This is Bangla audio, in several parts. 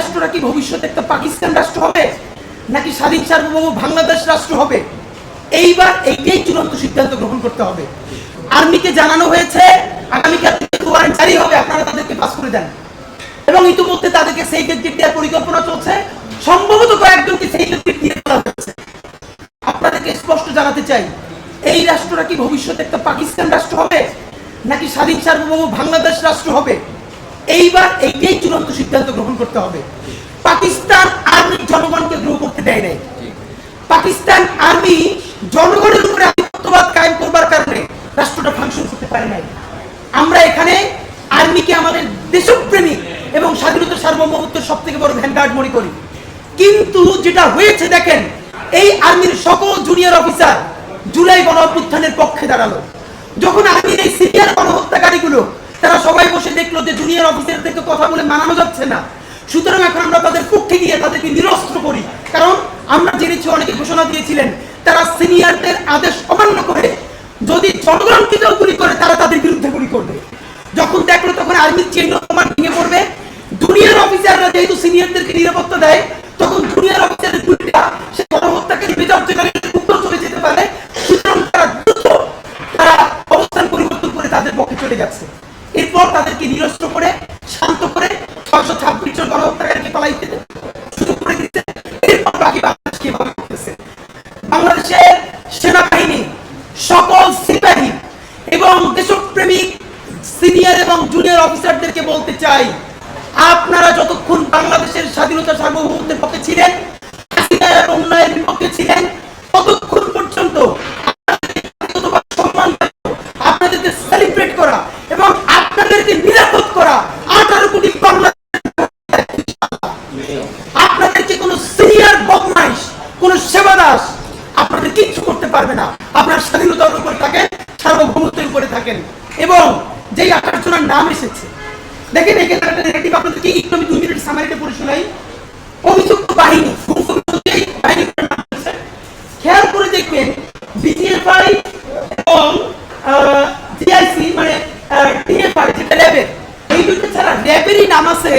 রাষ্ট্রটা কি ভবিষ্যতে একটা পাকিস্তান রাষ্ট্র হবে? নাকি স্বাধীন সার্বভৌম বাংলাদেশ রাষ্ট্র হবে? এইবার এইটাই চূড়ান্ত সিদ্ধান্ত গ্রহণ করতে হবে। আর্মিকে জানানো হয়েছে, আগামীকাল ওয়ারেন্ট জারি হবে, আপনারা তাদেরকে পাস করে দেন। এবং ইতিমধ্যে তাদেরকে সেই গেট দেওয়ার পরিকল্পনা চলছে। সম্ভবত কয়েকজনকে সেই গেট দিয়ে দেওয়া হচ্ছে আপনাদেরকে স্পষ্ট জানাতে চাই, এই রাষ্ট্রটা কি ভবিষ্যতে একটা পাকিস্তান রাষ্ট্র হবে? নাকি স্বাধীন সার্বভৌম বাংলাদেশ রাষ্ট্র হবে? এইবার এইটাই চূড়ান্ত সিদ্ধান্ত গ্রহণ করতে হবে। পাকিস্তান আর্মি জনগণকে গ্রহ করতে দেয় নাই। পাকিস্তান আর্মি জনগণের উপরে আধিপত্যবাদ কায়েম করবার কারণে রাষ্ট্রটা ফাংশন করতে পারে নাই। আমরা এখানে আর্মিকে আমাদের দেশপ্রেমিক এবং স্বাধীনতা সার্বভৌমত্বের সব থেকে বড় ভ্যানগার্ড মনে করি। কিন্তু যেটা হয়েছে দেখেন, এই আর্মির সকল জুনিয়র অফিসার জুলাই গণ অভ্যুত্থানের পক্ষে দাঁড়াল। যখন আর্মির এই সিনিয়র গণহত্যাকারীগুলো তারা সবাই বসে দেখল যে জুনিয়র অফিসার থেকে কথা বলে মানানো যাচ্ছে না। সুতরাং এখন আমরা তাদের পক্ষে গিয়ে তাদেরকে নিরস্ত্র করি। কারণ আমরা জেনেছি অনেকে ঘোষণা দিয়েছিলেন, তারা সিনিয়রদের আদেশ অমান্য করে। যদি জনগণকে কেউ গুলি করে, তারা তাদের বিরুদ্ধে গুলি করবে। যখন দেখল তখন আর্মির অফ কমান্ড ভেঙে পড়বে। জুনিয়র অফিসাররা যেহেতু সিনিয়রদেরকে নিরাপত্তা দেয়, তখন জুনিয়র অফিসারের গুলিটা সে গণহত্যাকারী বিচর্যকারীর উপর চলে যেতে পারে। সুতরাং তারা দ্রুত তারা অবস্থান পরিবর্তন করে তাদের পক্ষে চলে যাচ্ছে। এরপর তাদেরকে নিরস্ত্র করে, শান্ত করে ছয়শো ছাব্বিশ জন গণহত্যাকারীকে পালাইতে সুযোগ করে দিচ্ছে এরপর বাকি বাংলাদেশ কীভাবে করতেছে? বাংলাদেশের সেনাবাহিনী সকল সিপাহী এবং দেশপ্রেমিক সিনিয়র এবং জুনিয়র অফিসারদেরকে বলতে চাই, আপনারা যতক্ষণ বাংলাদেশের স্বাধীনতা সার্বভৌমত্বের পক্ষে ছিলেন এবং উন্নয়নের বিপক্ষে ছিলেন, ততক্ষণ কোনো সেবাদাস আপনাদের কিচ্ছু করতে পারবে না। আপনার স্বাধীনতার উপর থাকেন, সার্বভৌমত্বের উপরে থাকেন। এবং যেই আঠারো নাম এসেছে, দেখেন এখানে একটা নেগেটিভ আপনাদেরকে দুই মিনিট সামারিতে পড়ে শোনাই। অভিযুক্ত বাহিনী খেয়াল করে দেখবেন বিজিএফআই এবং জিআইসি মানে টিএফআই যেটা র্যাবের, এই দুটো ছাড়া র্যাবেরই নাম আছে।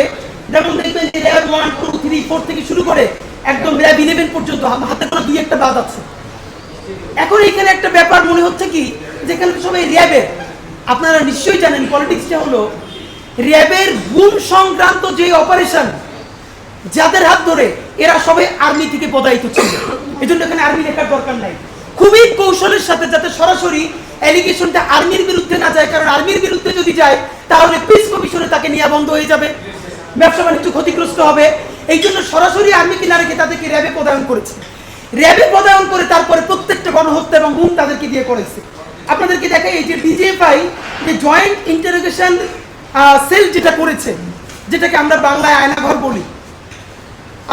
যেমন দেখবেন যে RAB one two three four থেকে শুরু করে একদম র্যাব ইলেভেন পর্যন্ত হাতে কোনো দুই একটা বাদ আছে। এখন এখানে একটা ব্যাপার মনে হচ্ছে কি, যেখানে সবাই র্যাবের আপনারা নিশ্চয়ই জানেন, পলিটিক্সটা হলো র্যাবের গুম সংক্রান্ত যে অপারেশন যাদের হাত ধরে এরা সবাই আর্মি থেকে পদায়িত ছিল। এই জন্য এখানে আর্মি লেখার দরকার নাই। খুবই কৌশলের সাথে যাতে সরাসরি অ্যালিগেশনটা আর্মির বিরুদ্ধে না যায়, কারণ আর্মির বিরুদ্ধে যদি যায়, তাহলে পিস কমিশনে তাকে নিয়ে বন্ধ হয়ে যাবে। ব্যবসা বাণিজ্য ক্ষতিগ্রস্ত হবে। এই জন্য সরাসরি আর্মি না রেখে তাদেরকে র্যাবে পদায়ন করেছে। র্যাবে পদায়ন করে তারপরে প্রত্যেকটা গণহত্যা এবং গুম তাদেরকে দিয়ে করেছে। আপনাদেরকে দেখাই এই যে ডিজিএফআই যে জয়েন্ট ইন্টারোগেশন সেল যেটা করেছে, যেটাকে আমরা বাংলায় আয়নাঘর বলি।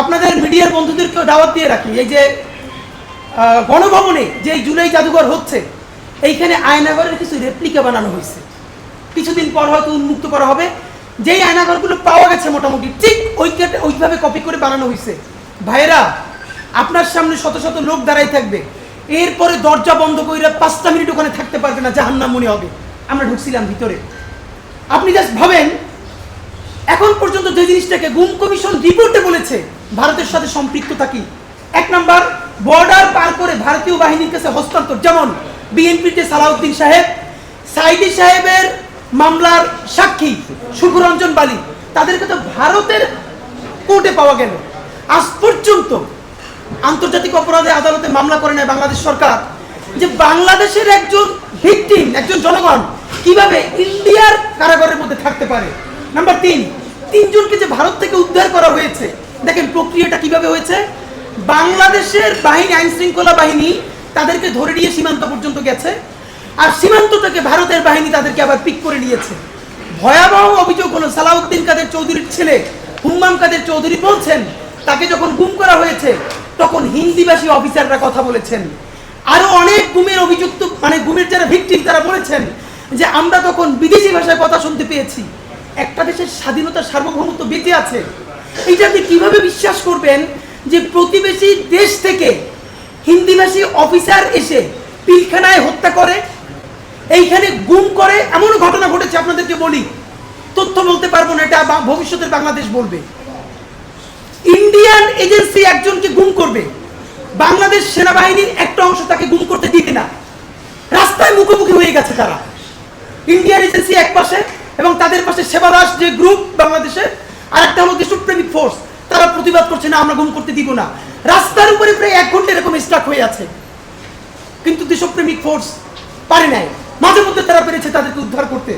আপনাদের মিডিয়ার বন্ধুদেরকেও দাওয়াত দিয়ে রাখি, এই যে গণভবনে যে জুলাই জাদুঘর হচ্ছে, এইখানে আয়নাঘরের কিছু রেপ্লিকা বানানো হয়েছে। কিছুদিন পর হয়তো উন্মুক্ত করা হবে। যেই আয়নাঘরগুলো পাওয়া গেছে মোটামুটি, ঠিক ওই ওইভাবে কপি করে বানানো হয়েছে ভাইরা আপনার সামনে শত শত লোক দাঁড়াই থাকবে। এরপরে দরজা বন্ধ করে পাঁচটা মিনিট ওখানে থাকতে পারবে না, জাহান্নাম মনে হবে। আমরা ঢুকছিলাম ভিতরে। আপনি জাস্ট ভাবেন, এখন পর্যন্ত যে জিনিসটাকে গুম কমিশন রিপোর্টে বলেছে, ভারতের সাথে সম্পৃক্ততা কি? এক নাম্বার, বর্ডার পার করে ভারতীয় বাহিনীর কাছে হস্তান্তর। যেমন, বিএনপিতে সালাউদ্দিন সাহেব, সাইদি সাহেবের মামলার সাক্ষী সুখরঞ্জন বালি। তাদেরকে তো ভারতের কোর্টে পাওয়া গেল। আজ পর্যন্ত আন্তর্জাতিক অপরাধে আদালতে মামলা করে নেয় বাংলাদেশ সরকার। যে বাংলাদেশের একজন ভিকটিম, একজন জনগণ কীভাবে ইন্ডিয়ার কারাগারের মধ্যে থাকতে পারে? নাম্বার তিন, তিনজনকে যে ভারত থেকে উদ্ধার করা হয়েছে, দেখেন প্রক্রিয়াটা কীভাবে হয়েছে? বাংলাদেশের বাহিনী আইন শৃঙ্খলা বাহিনী তাদেরকে ধরে নিয়ে সীমান্ত পর্যন্ত গেছে। আর সীমান্ত থেকে ভারতের বাহিনী তাদেরকে আবার পিক করে নিয়েছে। ভয়াবহ অভিযোগ হলো সালাউদ্দিন কাদের চৌধুরীর ছেলে, হুম্মাম কাদের চৌধুরী বলছেন, তাকে যখন গুম করা হয়েছে, তখন হিন্দিভাষী অফিসাররা কথা বলেছেন। আরও অনেক গুমের অভিযুক্ত মানে গুমের যারা ভিকটিম তারা বলেছেন যে আমরা তখন বিদেশি ভাষায় কথা শুনতে পেয়েছি। একটা দেশের স্বাধীনতা সার্বভৌমত্ব বেঁচে আছে। এইটা আপনি কীভাবে বিশ্বাস করবেন যে প্রতিবেশী দেশ থেকে হিন্দিভাষী অফিসার এসে পিলখানায় হত্যা করে এইখানে গুম করে এমন ঘটনা ঘটেছে, আপনাদেরকে বলি। তথ্য বলতে পারব না, এটা ভবিষ্যতের বাংলাদেশ বলবে। ইন্ডিয়ান এজেন্সি একজনকে গুম করবে। বাংলাদেশ সেনাবাহিনীর একটা অংশ তাকে গুম করতে দিবে না। রাস্তায় মুখোমুখি হয়ে গেছে তারা। ইন্ডিয়ান এজেন্সি এক পাশে এবং তাদের পাশে সেবাদাস যে গ্রুপ বাংলাদেশে আর একটা হলো দেশপ্রেমিক ফোর্স তারা প্রতিবাদ করছে, না, আমরা গুম করতে দিব না। রাস্তার উপরে প্রায় এক ঘণ্টা এরকম স্টাক হয়ে আছে। কিন্তু দেশপ্রেমিক ফোর্স পারে নাই। মাঝে মধ্যে তারা পেরেছে তাদেরকে উদ্ধার করতে।